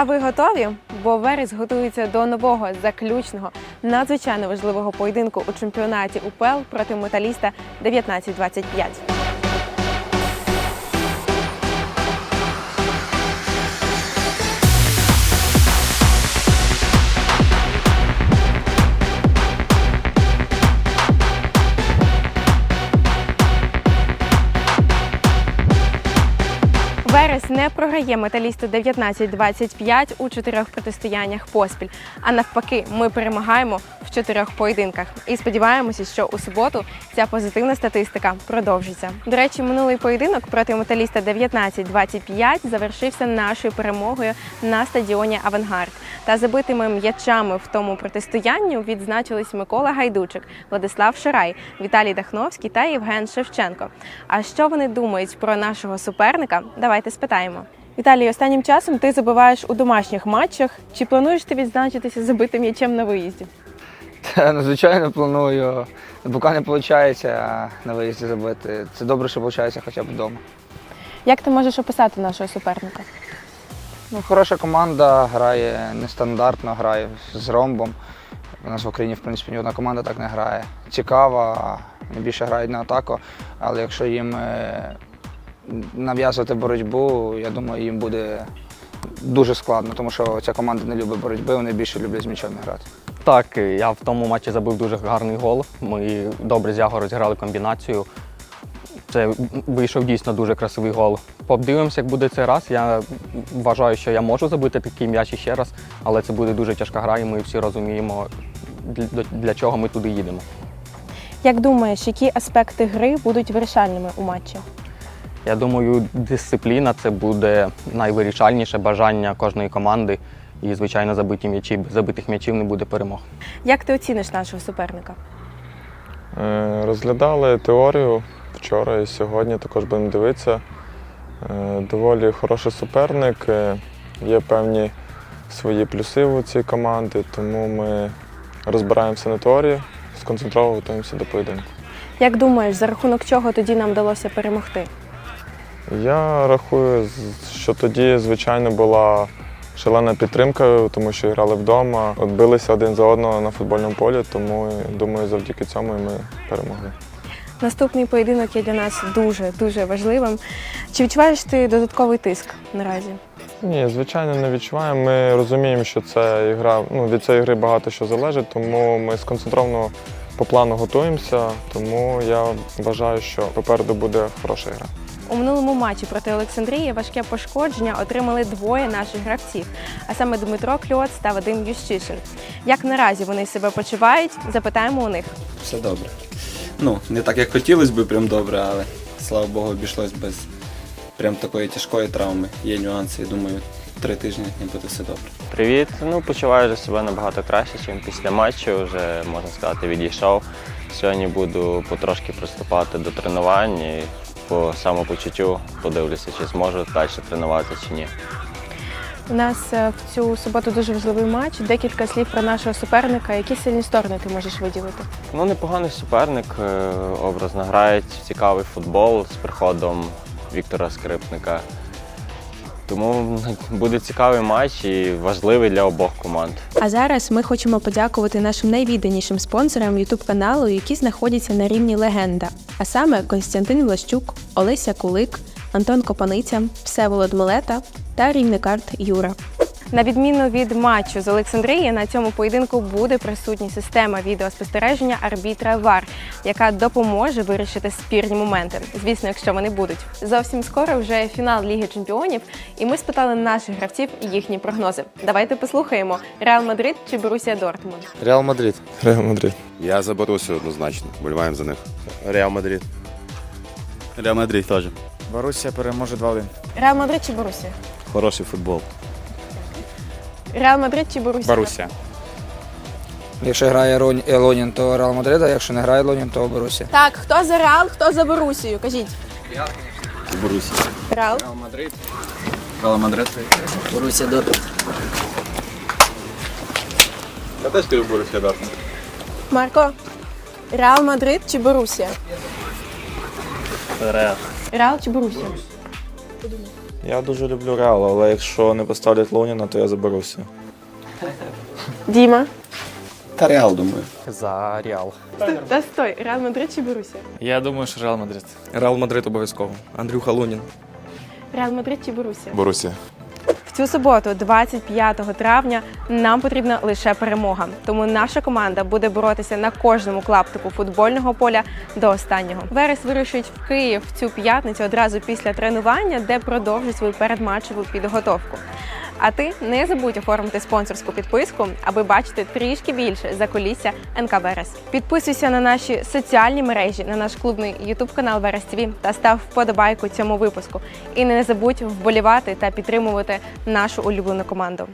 А ви готові? Бо Верес готується до нового заключного надзвичайно важливого поєдинку у чемпіонаті УПЛ проти металіста 1925. Не програє металісту 19-25 у чотирьох протистояннях поспіль. А навпаки, ми перемагаємо в чотирьох поєдинках. І сподіваємося, що у суботу ця позитивна статистика продовжиться. До речі, минулий поєдинок проти металіста 19-25 завершився нашою перемогою на стадіоні Авангард. Та забитими м'ячами в тому протистоянні відзначились Микола Гайдучик, Владислав Шарай, Віталій Дахновський та Євген Шевченко. А що вони думають про нашого суперника? Давайте спитаємо. Віталій, останнім часом ти забиваєш у домашніх матчах. Чи плануєш ти відзначитися забитим м'ячем на виїзді? Та, ну, звичайно, планую. Поки не виходить на виїзді забити. Це добре, що виходить хоча б вдома. Як ти можеш описати нашого суперника? Ну, хороша команда грає нестандартно, грає з ромбом. У нас в Україні, в принципі, ні одна команда так не грає. Цікава, найбільше грають на атаку, але якщо їм е, нав'язувати боротьбу, я думаю, їм буде дуже складно, тому що ця команда не любить боротьби, вони більше люблять з м'ячем грати. Так, я в тому матчі забив дуже гарний гол. Ми добре з Яго розіграли комбінацію. Це вийшов дійсно дуже красивий гол. Подивимося, як буде цей раз. Я вважаю, що я можу забити такий м'яч іще раз, але це буде дуже тяжка гра, і ми всі розуміємо, для чого ми туди їдемо. Як думаєш, які аспекти гри будуть вирішальними у матчі? Я думаю, дисципліна це буде найвирішальніше бажання кожної команди. І, звичайно, забиті м'ячі. Без забитих м'ячів не буде перемог. Як ти оціниш нашого суперника? Е, Розглядали теорію вчора і сьогодні також будемо дивитися. Е, Доволі хороший суперник. е, Є певні свої плюси у цій команді, тому ми розбираємося на теорії, сконцентровано готуємося до поєдинку. Як думаєш, за рахунок чого тоді нам вдалося перемогти? Я рахую, що тоді, звичайно, була шалена підтримка, тому що грали вдома, от билися один за одного на футбольному полі, тому думаю, завдяки цьому ми перемогли. Наступний поєдинок є для нас дуже дуже важливим. Чи відчуваєш ти додатковий тиск наразі? Ні, звичайно, не відчуваємо. Ми розуміємо, що це ігра, ну, від цієї гри багато що залежить, тому ми сконцентровано по плану готуємося, тому я вважаю, що попереду буде хороша гра. У минулому матчі проти Олександрії важке пошкодження отримали двоє наших гравців, а саме Дмитро Кльоц та Вадим Ющишин. Як наразі вони себе почувають? Запитаємо у них. Все добре. Ну, не так, як хотілося б, прям добре, але слава Богу, обійшлось без прям такої тяжкої травми. Є нюанси, я думаю, три тижні і буде все добре. Привіт. Ну, почуваю вже себе набагато краще, ніж після матчу. Вже можна сказати, відійшов. Сьогодні буду потрошки приступати до тренувань і по самопочуттю подивлюся, чи зможу далі тренуватися чи ні. У нас е, в цю суботу дуже важливий матч. Декілька слів про нашого суперника. Які сильні сторони ти можеш виділити? Ну, непоганий суперник, е, образно грають цікавий футбол з приходом Віктора Скрипника. Тому буде цікавий матч і важливий для обох команд. А зараз ми хочемо подякувати нашим найвідданішим спонсорам ютуб каналу, які знаходяться на рівні легенда. А саме Константин Влащук, Олеся Кулик, Антон Копаниця, Всеволод Милета та рівникарт Юра. На відміну від матчу з Олександрії, на цьому поєдинку буде присутня система відеоспостереження арбітра ВАР, яка допоможе вирішити спірні моменти. Звісно, якщо вони будуть. Зовсім скоро вже фінал Ліги Чемпіонів, і ми спитали наших гравців їхні прогнози. Давайте послухаємо: Реал Мадрид чи Борусія Дортмунд. Реал Мадрид. Реал Мадрид. Я за Борусію однозначно. Боліваємо за них. Реал Мадрид. Реал Мадрид теж. Борусія переможе 2-1. Реал Мадрид чи Борусія? Хороший футбол. Реал Мадрид чи Борусія? Борусія. Якщо грає Рон- Елонін, то Реал Мадрид, а якщо не грає Елонін, то Борусія. Так, хто за Реал, хто за Борусію? Кажіть. Борусsia. Реал. Реал Мадрид. Борусія Дортмунд. Я теж кажу Борусsia Дортмунд. Марко. Реал Мадрид чи Борусія? Реал. Реал чи Борусія? Я дуже люблю Реал, але якщо не поставлять Луніна, то я заберуся. Діма. Та Реал, думаю. За Реал. Та стой, Реал Мадрид чи Боруся? Я думаю, що Реал Мадрид. Реал Мадрид обов'язково. Андрюха Лунін. Реал Мадрид чи Боруся? Борусія. Цю суботу, 25 травня, нам потрібна лише перемога. Тому наша команда буде боротися на кожному клаптику футбольного поля до останнього. Верес вирушить в Київ цю п'ятницю одразу після тренування, де продовжить свою передматчеву підготовку. А ти не забудь оформити спонсорську підписку, аби бачити трішки більше за колісся НК Верес. Підписуйся на наші соціальні мережі, на наш клубний ютуб канал Верес ТВ та став вподобайку цьому випуску. І не забудь вболівати та підтримувати нашу улюблену команду.